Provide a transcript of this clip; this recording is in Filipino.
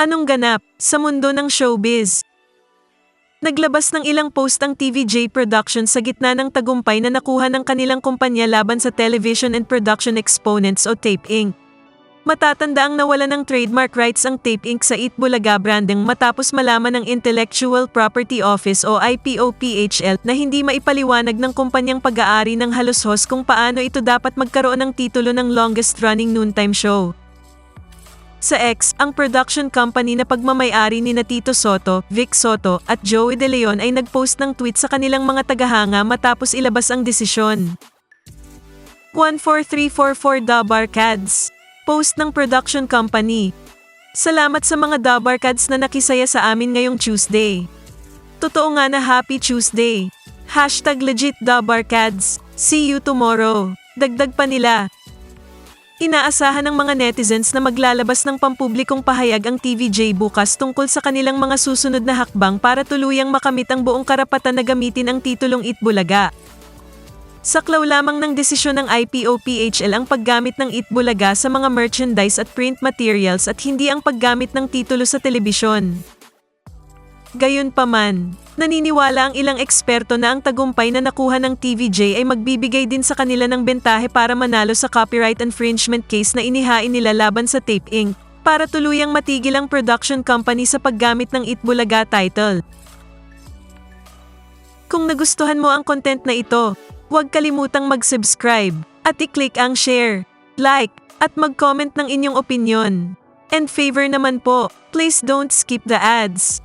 Anong ganap sa mundo ng showbiz? Naglabas ng ilang post ang TVJ Productions sa gitna ng tagumpay na nakuha ng kanilang kumpanya laban sa Television and Production Exponents o Tape Inc. Matatanda ang nawala ng trademark rights ang Tape Inc. sa Eat Bulaga branding matapos malaman ng Intellectual Property Office o IPOPHL na hindi maipaliwanag ng kumpanyang pag-aari ng halos host kung paano ito dapat magkaroon ng titulo ng longest-running noontime show. Sa X, ang production company na pagmamayari ni na Tito Soto, Vic Soto, at Joey De Leon ay nagpost ng tweet sa kanilang mga tagahanga matapos ilabas ang desisyon. 14344 Dabar Cads Post ng production company. Salamat sa mga Dabar na nakisaya sa amin ngayong Tuesday. Totoo nga na Happy Tuesday. Hashtag legit Dabar. See you tomorrow. Dagdag pa nila, Inaasahan ng mga netizens na maglalabas ng pampublikong pahayag ang TVJ bukas tungkol sa kanilang mga susunod na hakbang para tuluyang makamit ang buong karapatan na gamitin ang titulong Itbulaga. Saklaw lamang ng desisyon ng IPOPHL ang paggamit ng Itbulaga sa mga merchandise at print materials at hindi ang paggamit ng titulo sa telebisyon. Gayunpaman, naniniwala ang ilang eksperto na ang tagumpay na nakuha ng TVJ ay magbibigay din sa kanila ng bentahe para manalo sa copyright infringement case na inihain nila laban sa Tape Inc. para tuluyang matigil ang production company sa paggamit ng Itbulaga title. Kung nagustuhan mo ang content na ito, huwag kalimutang mag-subscribe at i-click ang share, like, at mag-comment ng inyong opinion. And favor naman po, please don't skip the ads.